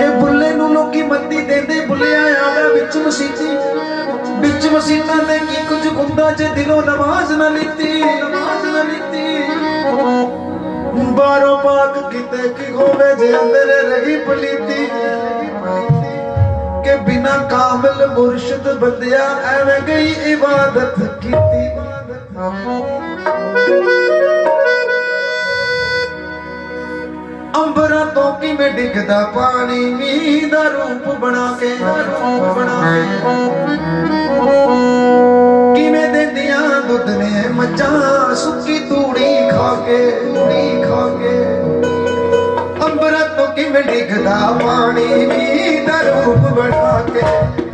ਕਿ ਬੁੱਲੇ ਨੂੰ ਲੋਕੀ ਮੱਤੀ ਦਿੰਦੇ, ਬੁੱਲਿਆ ਆਵੇ ਵਿੱਚ ਮਸੀਤੀ। ਵਿੱਚ ਮਸੀਤਾਂ ਤੇ ਕੀ ਕੁਝ ਗੁੰਦਾ ਜੇ ਦਿਲੋਂ ਨਮਾਜ਼ ਨਾ ਲਿੱਤੀ। ਨਮਾਜ਼ ਨਾ ਲਿੱਤੀ ਬਾਰੋਂ ਪਾਕ ਕਿਤੇ ਕੀ ਹੋਵੇ ਜੇ ਅੰਦਰ ਰਹੀ ਪਲੀਤੀ। ਕਿ ਬਿਨਾ ਕਾਮਲ ਮੁਰਸ਼ਿਦ ਬੰਦਿਆ ਐਵੇਂ ਗਈ ਇਬਾਦਤ ਕੀਤੀ। ਅੰਬਰਾਂ ਕਿਵੇਂ ਡਿੱਗਦਾ ਪਾਣੀ, ਮੀਂਹ ਦਾ ਰੂਪ ਬਣਾ ਕੇ ਰੂਪ ਬਣਾ ਕੇ। ਕਿਵੇਂ ਦਿੰਦੀਆਂ ਦੁੱਧ ਨੇ ਮੱਝਾਂ, ਸੁੱਕੀ ਤੂੜੀ ਖਾ ਕੇ, ਤੂੜੀ ਖਾ ਕੇ। ਅੰਬਰਾਂ ਤੋਂ ਕਿਵੇਂ ਡਿੱਗਦਾ ਪਾਣੀ, ਮੀਂਹ ਦਾ ਰੂਪ ਬਣਾ ਕੇ।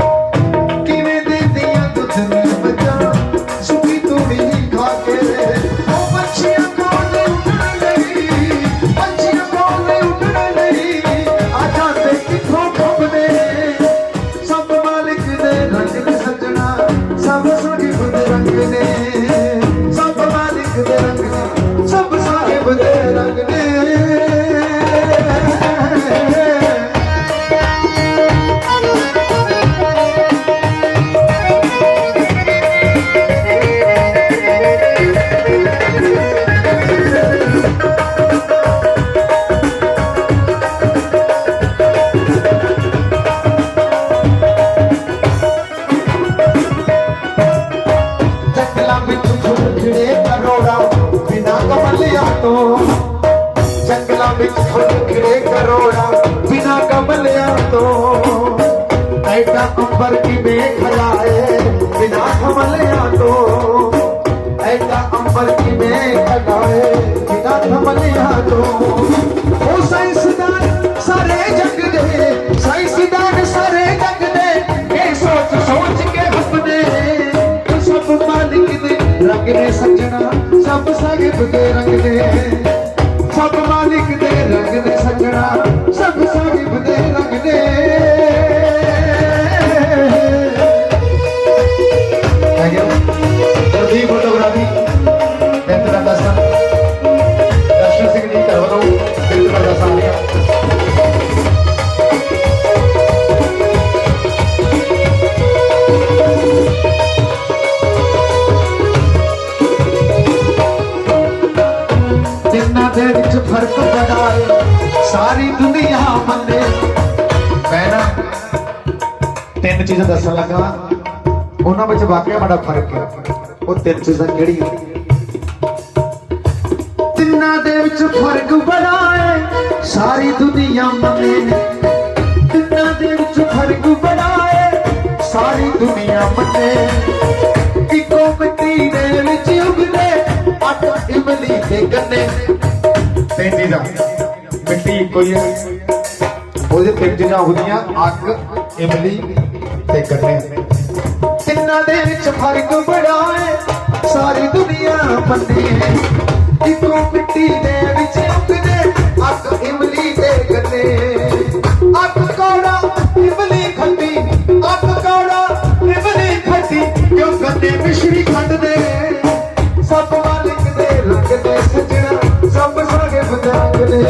ਐਡਾ ਅੰਬਰ ਕਿਵੇਂ ਖਲਾਏ ਬਿਨਾ ਕਮਲਿਆਂ ਤੋਂ। ਐਡਾ ਅੰਬਰ ਕਿਵੇਂ ਖਲਾਏ ਬਿਨਾ ਕਮਲਿਆਂ ਤੋਂ। ਉਹ ਸਾਇੰਸਦਾਨ ਹੈਗੇ ਪ੍ਰਦੀਪ ਫੋਟੋਗ੍ਰਾਫੀ। ਬੇਤਰਾ ਦਸਾ। ਦਰਸ਼ਨ ਸਿੰਘ ਜੀ ਘਰ ਵੱਲੋਂ ਬੇਤਰਾ ਦਸਾ ਆ। ਰਿਹਾ ਦੇ ਵਿੱਚ ਫ਼ਰਕ ਬੜਾ ਏ, ਸਾਰੀ ਦੁਨੀਆ ਮੰਨੇ। ਮੈਂ ਨਾ ਤਿੰਨ ਚੀਜ਼ਾਂ ਦੱਸਣ ਲੱਗਾ ਉਹਨਾਂ ਵਿੱਚ ਵਾਕਿਆ ਬੜਾ ਫ਼ਰਕ ਹੈ। ਉਹ ਤਿੰਨ ਚੀਜ਼ਾਂ ਕਿਹੜੀਆਂ? ਤਿੰਨਾਂ ਦੇ ਵਿੱਚ ਫ਼ਰਕ ਬੜਾ ਏ ਸਾਰੀ ਦੁਨੀਆ ਮੰਨੇ ਤਿੰਨਾਂ ਦੇ ਵਿੱਚ ਫ਼ਰਕ ਬੜਾ ਏ ਸਾਰੀ ਦੁਨੀਆ ਮੰਨੇ। ਇੱਕੋ ਮਿੱਟੀ ਦੇ ਵਿੱਚ ਉਗਦੇ, ਅੱਠ ਇਮਲੀ ਦੇ ਗੰਨੇ। ਤਿੰਨ ਚੀਜ਼ਾਂ ਮਿੱਟੀ ਇੱਕੋ ਹੀ ਹੈ। ਉਹਦੇ ਤਿੰਨ ਚੀਜ਼ਾਂ ਹੁੰਦੀਆਂ ਅੱਗ ਇਮਲੀ ਤੇ ਗੰਨੇ। ਵਿੱਚ ਫ਼ਰਕ ਬੜਾ ਹੈ। ਸਾਰੀ ਦੁਨੀਆ ਮੰਨੇ ਇੱਕੋ ਮਿੱਟੀ ਦੇ ਵਿੱਚ ਉਗਦੇ? ਅੱਗ, ਇਮਲੀ ਤੇ ਗੰਨੇ। ਅੱਗ ਕੌੜਾ, ਇਮਲੀ ਖੱਟੀ। ਅੱਗ ਕੌੜਾ, ਇਮਲੀ ਖੱਟੀ। ਕਿਉਂ ਗੰਨੇ ਮਿਸ਼ਰੀ ਖੰਡ ਸਭ ਮਾਲਿਕ ਦੇ ਰੰਗ ਦੇ ਸਜਣਾ ਸਭ ਸਾਹਿਬ ਦੇ ਰੰਗ ਨੇ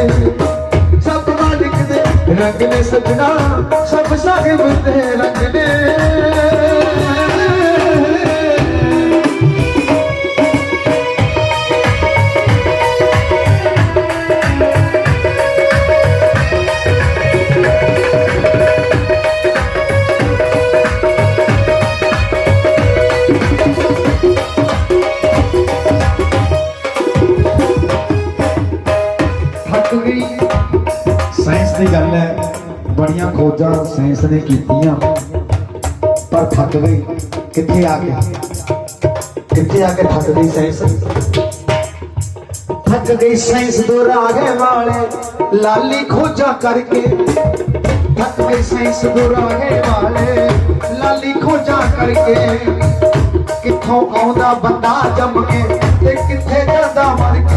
ਰੰਗ ਨੇ ਸਜਣਾ ਸਭ ਸਾਹਿਬ ਦੇ ਰੰਗ ਨੇ ਸਾਇੰਸ ਗੱਲ ਹੈ, ਬੜੀਆਂ ਖੋਜਾਂ ਸਾਇੰਸ ਨੇ ਕੀਤੀਆਂ, ਪਰ ਥੱਕ ਗਈ। ਕਿੱਥੇ ਆ ਕੇ? ਕਿੱਥੇ ਆ ਕੇ ਥੱਕ ਗਈ ਸਾਇੰਸ? ਥੱਕ ਗਈ ਸਾਇੰਸ ਦੋ ਰਾਗੇ ਵਾਲੇ ਲਾਲੀ ਖੋਜਾਂ ਕਰਕੇ। ਥੱਕ ਗਈ ਸਾਇੰਸ ਦੋ ਰਾਗੇ ਵਾਲੇ ਲਾਲੀ ਖੋਜਾਂ ਕਰਕੇ। ਕਿੱਥੋਂ ਆਉਂਦਾ ਬੰਦਾ ਜੰਮ ਕੇ ਤੇ ਕਿੱਥੇ ਜਾਂਦਾ ਮਰ ਕੇ?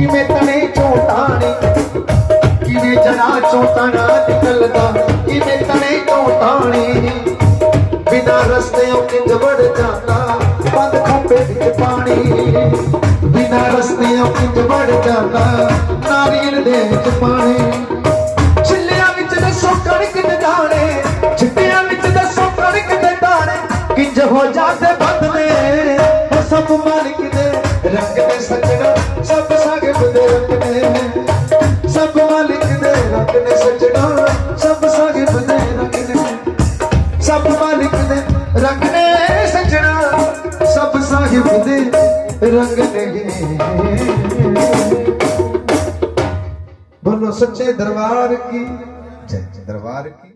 ਕਿਵੇਂ ਤਣੇ ਚੋਂ ਟਾਣੀ ਕਿਵੇਂ ਜੜਾ ਚੋਂ ਤਣਾ ਨਿਕਲਦਾ? ਕਿਵੇਂ ਤਣੇ ਚੋਂ ਟਾਣੀ ਬਿਨਾ ਰਸਤਿਆਂ ਕਿੰਜ ਵੜ ਜਾਂਦਾ ਬੰਦ ਖੰਭੇ ਵਿੱਚ ਪਾਣੀ। ਬਿਨਾ ਰਸਤਿਆਂ ਕਿੰਜ ਵੜ ਜਾਂਦਾ, ਨਾਰੀਅਲ ਦੇ ਵਿੱਚ ਪਾਣੀ। ਛਿੱਲਿਆਂ ਵਿੱਚ ਦੱਸੋ ਕਣਕ ਦੇ ਦਾਣੇ, ਛਿੱਟਿਆਂ ਵਿੱਚ ਦੱਸੋ ਕਣਕ ਦੇ ਦਾਣੇ। ਕਿੰਜ ਹੋ ਜਾਂਦੇ ਰੰਗ ਨੇ। ਬੋਲੋ ਸੱਚੇ ਦਰਬਾਰ ਕੀ? ਜੈ ਜੈ ਦਰਬਾਰ ਕੀ?